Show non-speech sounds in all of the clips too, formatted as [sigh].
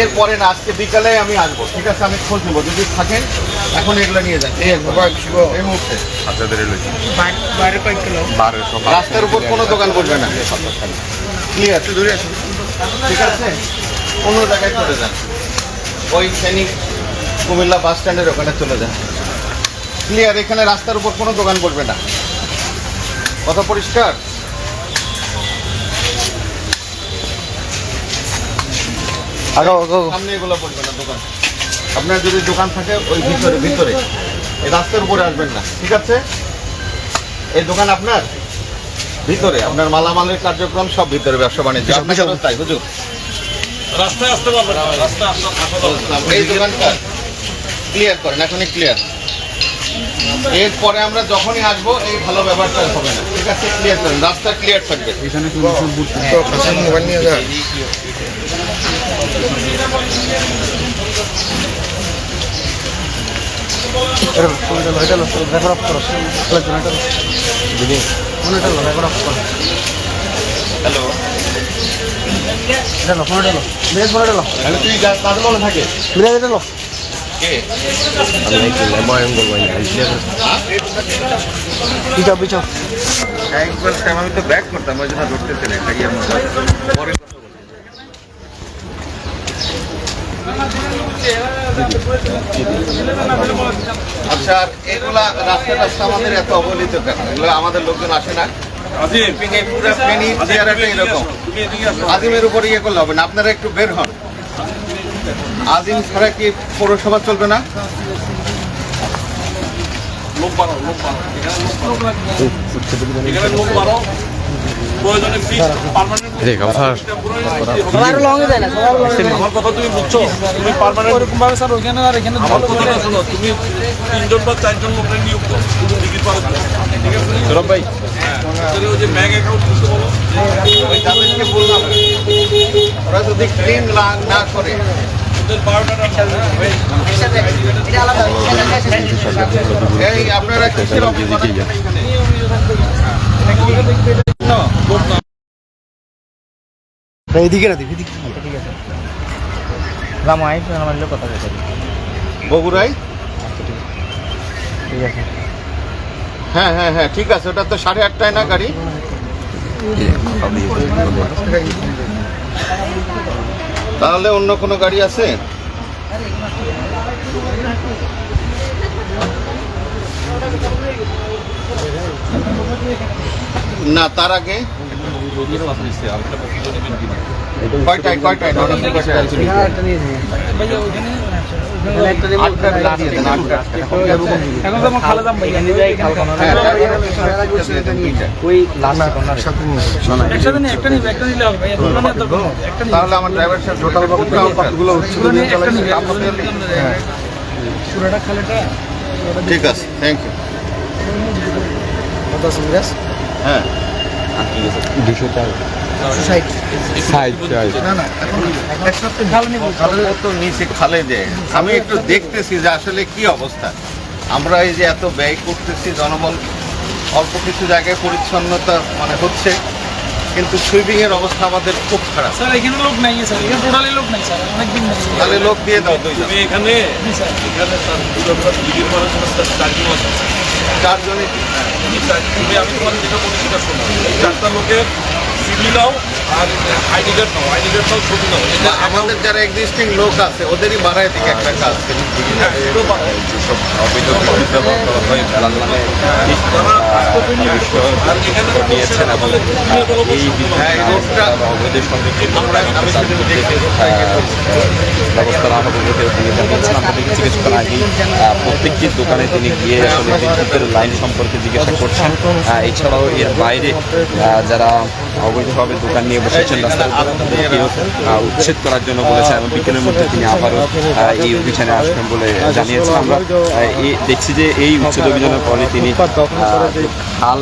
এরপরে না আজকে বিকালে আমি আসব ঠিক আছে? আমি খোঁজ নেব যদি থাকেন এখন এগুলো নিয়ে যান। এই এই মুহূর্তে। আপনাদের রাস্তার উপর কোনো দোকান করবে না। ক্লিয়ার ঠিক আছে? কোনো জায়গায় চলে যান। ওই সৈনিক কুমিল্লা বাস স্ট্যান্ডের ওখানে চলে যান। ক্লিয়ার এখানে রাস্তার উপর কোনো দোকান করবে না। কথা পরিষ্কার? সামনে এগুলো পড়বে না দোকান। আপনার যদি দোকান থাকে ওই ভিতরে ভিতরে। এই রাস্তার উপরে আসবেন না ঠিক আছে? এই দোকান আপনার? ভিতরে আপনার মালামালের কার্যক্রম সব ভিতরে ব্যবসা বাণিজ্য। আপনার তাই বুঝুন? রাস্তায় আসতে পারবেন রাস্তায় এই দোকানটা ক্লিয়ার করেন এখনই ক্লিয়ার এরপরে আমরা যখনই আসব এই ভালো ব্যাপারটা হবে না। ঠিক আছে? ক্লিয়ার করেন রাস্তা ক্লিয়ার থাকবে। মোবাইল নিয়ে যান হ্যালো হ্যালো তুই যা কাজ বলে থাকে। কে একবার টাইম আমি তো ব্যাক করতাম ওই জন্য ধরতেছে না একটা ইয়ার মধ্যে পরে কথা বলব। আচ্ছা আর এগুলা রাস্তা রাস্তা আমাদের এত অবহেলিত কেন? এগুলো আমাদের লোকজন আসে না? এরকম। আজিমের উপরে ইয়ে করলে হবে না আপনারা একটু বের হন। আজিম ছাড়া কি পৌরসভা চলবে না? লোক লোক এখানে লোক। আমার কথা তুমি বুঝছ? তুমি পার্মানেন্ট ওরকম ভাবে স্যার ওইখানে আর এখানে আমার কথাটা শোনো তুমি তিনজন বা চারজন লোকের নিয়োগ করো। টিকিট পাওয়ার ঠিক আছে? সৌরভ ভাই। হ্যাঁ। ওই যে ব্যাংক অ্যাকাউন্ট খুলতে বলো। ওই তাদেরকে বললাম ওরা যদি ক্লিন না করে আপনারা কিসের অফিস না, লোক না। এইদিকে ঠিক আছে রামা আই আমার লোক কথা বলতে বগুড়াই ঠিক আছে। হ্যাঁ হ্যাঁ হ্যাঁ ঠিক আছে ওটা তো সাড়ে আটটায় না গাড়ি? তাহলে অন্য কোনো গাড়ি আছে? না তার আগে? কয়টায় কয়টায়? তাহলে আমার ড্রাইভার সাহেব টোটালগুলো দুটো নিয়ে একটা নিবে পুরোটা খালেটা ঠিক আছে থ্যাংক ইউ কত সুবিধাস হ্যাঁ। দুশো চার না না নিচে। খালে যে। আমি একটু দেখতেছি যে আসলে কি অবস্থা। আমরা এই যে এত ব্যয় করতেছি জনবল অল্প কিছু জায়গায় পরিচ্ছন্নতা মানে হচ্ছে কিন্তু সুইমিং এর অবস্থা আমাদের খুব খারাপ। স্যার এখানে লোক নাই স্যার। এখানে টোটালি লোক নাই স্যার। অনেক দিন নাই। তাহলে লোক দিয়ে দাও তুমি এখানে এখানে তার দুটো টিকিট পাওয়ার জন্য তার চারজন আছে। চারজনে তুমি আমি তোমার যেটা বলি সেটা শোনো। চারটা লোকের সিভি নাও আর আইডি কার্ড নাও আইডি কার্ড নাও ছবি নাও আমাদের যারা এক্সিস্টিং লোক আছে ওদেরই বাড়ায় দিকে একটা কাজ হ্যাঁ, অভিযোগ ফেলার মানে নিয়েছেন এবং এই হ্যাঁ, অবৈধ ব্যবস্থা না হবে বলে তিনি জানিয়েছেন আগেই প্রত্যেকটি দোকানে তিনি গিয়ে আসলে বিদ্যুতের লাইন সম্পর্কে জিজ্ঞাসা করছেন। এছাড়াও এর বাইরে যারা অবৈধভাবে দোকান নিয়ে বসেছেন রাস্তার উচ্ছেদ করার জন্য বলেছেন এবং বিকেলের মধ্যে তিনি আবারও এই অভিযানে আসবেন বলে জানিয়েছেন। আমরা দেখছি যে এই উচ্ছেদ অভিযানের পরে তিনি খাল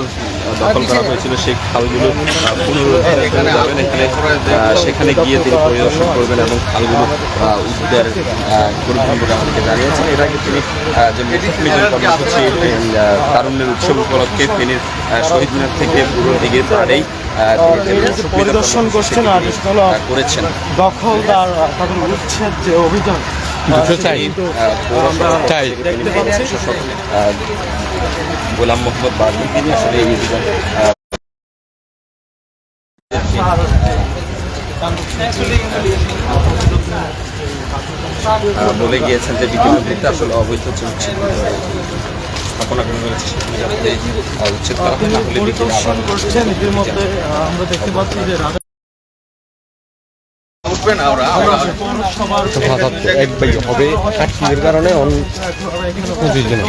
দখল করা হয়েছিল সেই খালগুলো আহ, পুনরুদ্ধার যাবেন। এখানে সেখানে গিয়ে তিনি পরিদর্শন করবেন এবং খালগুলো উদ্ধার করবেন বলে আমাদেরকে জানিয়েছেন। এর আগে তিনি যে মিজন কর্মসূচি তারুণ্যের উৎসব উপলক্ষে ফেনীর শহীদ মিনার থেকে পুরো দিকে পাড়েই পরিদর্শন করছেন আর করেছেন। দখলদার তাদের উচ্ছেদ যে অভিযান গোলাম মোহাম্মদ তিনি আসলে এই বলে গিয়েছেন যে বিদ্যুৎ আসলে অবৈধ চলছে। স্থাপনা করা হয়েছে যাতে উচ্ছেদ করা হয় না হলে আমরা দেখতে পাচ্ছি যে এক হবে কাশ্মীরের কারণে অন পঁচিশ জন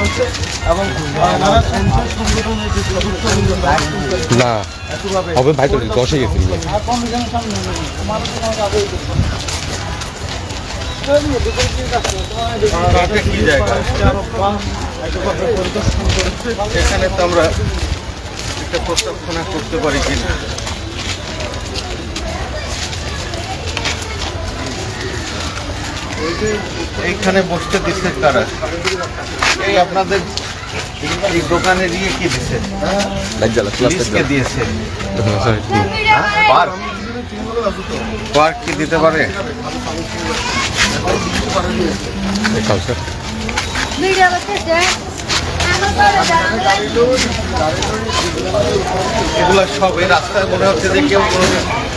না হবে ভাই তো দশে গেছে এখানে তো আমরা একটা প্রস্তাবনা করতে পারি কিনা। এইখানে বসতে দিচ্ছে তারা এই আপনাদের এই দোকানে দিয়ে কি দিচ্ছে লিস্টকে দিয়েছে? পার্ক পার্ক কি দিতে পারে? এগুলো সব এই রাস্তায় মনে হচ্ছে যে কেউ কোনো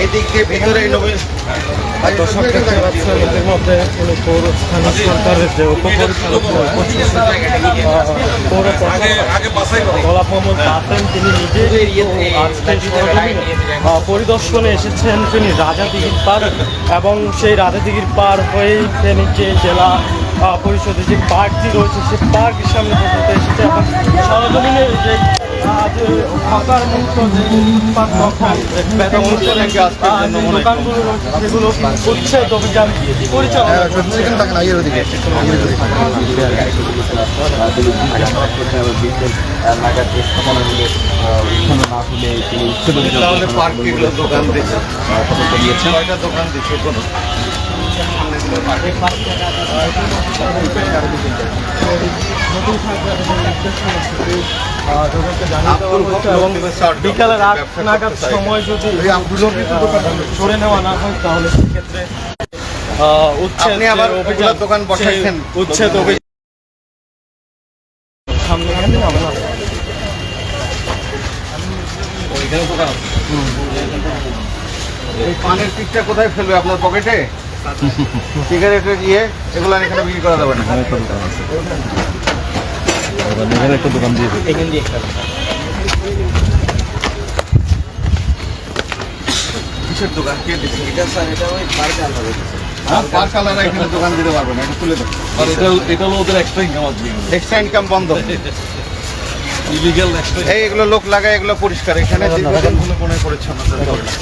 এই দিক দিয়ে ভিতরে দর্শক দেখতে পাচ্ছেন এদের মধ্যে পৌর স্থানীয় সরকারের যে উপপরিচালক পৌর আগে আগে বাসাই করো। গোলাপ মোহাম্মদ বাতেন তিনি নিজে পরিদর্শনে এসেছেন তিনি রাজা রাজাদিঘির পার এবং সেই রাজাদিঘির পার হয়েই ফেনী যে জেলা পরিষদের যে পার্কটি রয়েছে সেই পার্কের সামনে পর্যন্ত এসেছে এবং সরজমিনে যে সেগুলো উচ্ছেদ অভিযান পরিচালনা তাহলে পার্কে দোকান দিচ্ছে কয়টা দোকান দিচ্ছে কোনো এবং বিকালের আট নাগাদ সময় যদি সরে নেওয়া না হয় তাহলে সেক্ষেত্রে উচ্ছেদ দোকান বসাইছেন। উচ্ছেদ অভিযান সামনে সামনে আমরা? এই পানের পিকটা কোথায় ফেলবে? আপনার পকেটে? [laughs] সিগারেটের ইয়ে এগুলো এখানে বিক্রি করা যাবে না। কিসের দোকান? কে দিচ্ছে এটা স্যার এটা ওই পার্ক আলাদা পার্ক আলাদা এখানে দোকান দিতে পারবে না এটা তুলে দেবো আর এটা এটা হলো ওদের এক্সট্রা ইনকাম আছে। এক্সট্রা ইনকাম বন্ধ। ইলিগাল এক্সট্রা এই এগুলো লোক লাগায় এগুলো পরিষ্কার। এখানে পরিচ্ছন্নতা করে না।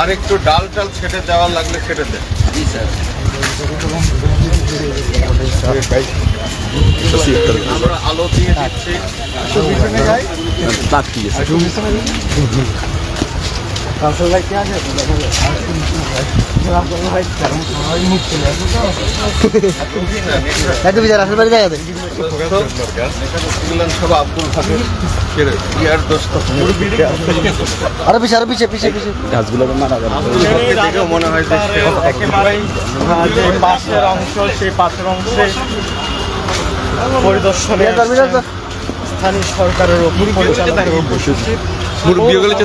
আর একটু ডাল টাল ছেটে দেওয়া লাগলে ছেটে দেয় আমরা আলো দিয়ে দিচ্ছি। দোস্ত আরও পিছিয়ে আরও পিছিয়ে পিছিয়ে পিছিয়ে গাছগুলো মারা মনে হয় অংশ সেই পরিদর্শনে স্থানীয় সরকারের উপর পরিচালকের উপর সচিব মুরব্বী গেলে তো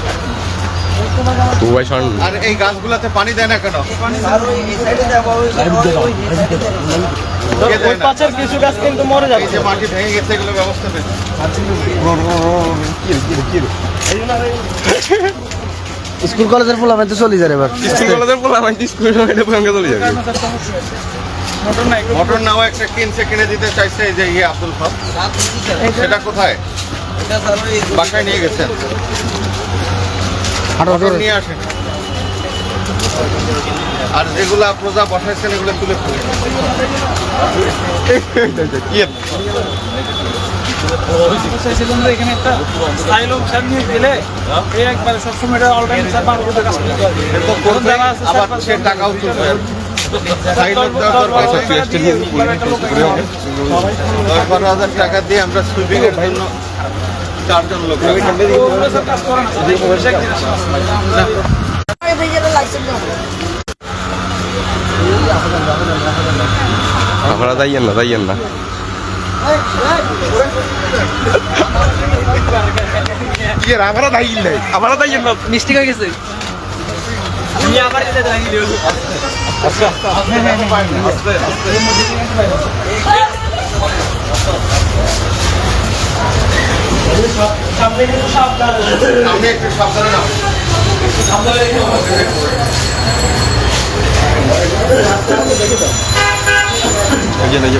আর এই গাছগুলোতে পানি দেয় না কেন? কিছু গাছ কিন্তু মরে যে মাটি ভেঙে গেছে এগুলো ব্যবস্থা নেই স্কুল কলেজের পোলা তো চলে যায় এবার। স্কুল কলেজের পোলা ভাই স্কুল চলে যাবে। মোটর নাই মোটর নাও একটা কিনছে কিনে দিতে চাইছে এই যে ইয়ে আব্দুল হক সেটা কোথায়? বাসায় নিয়ে গেছেন। নিয়ে আসেন। আর যেগুলা প্রজা বসাইছেন এগুলো তুলে ইয়ে, টাকাও তুলবে। দশ বারো হাজার টাকা দিয়ে আমরা সুইমিং এর জন্য চারজন লোক আপনারা যাইয়েন না যাইয়েন না। আমরা যাইয়েন নাই আমরা যাইয়েন না। মিষ্টি হয়ে গেছে? আমি একটু সাবধানে নাও এই যে।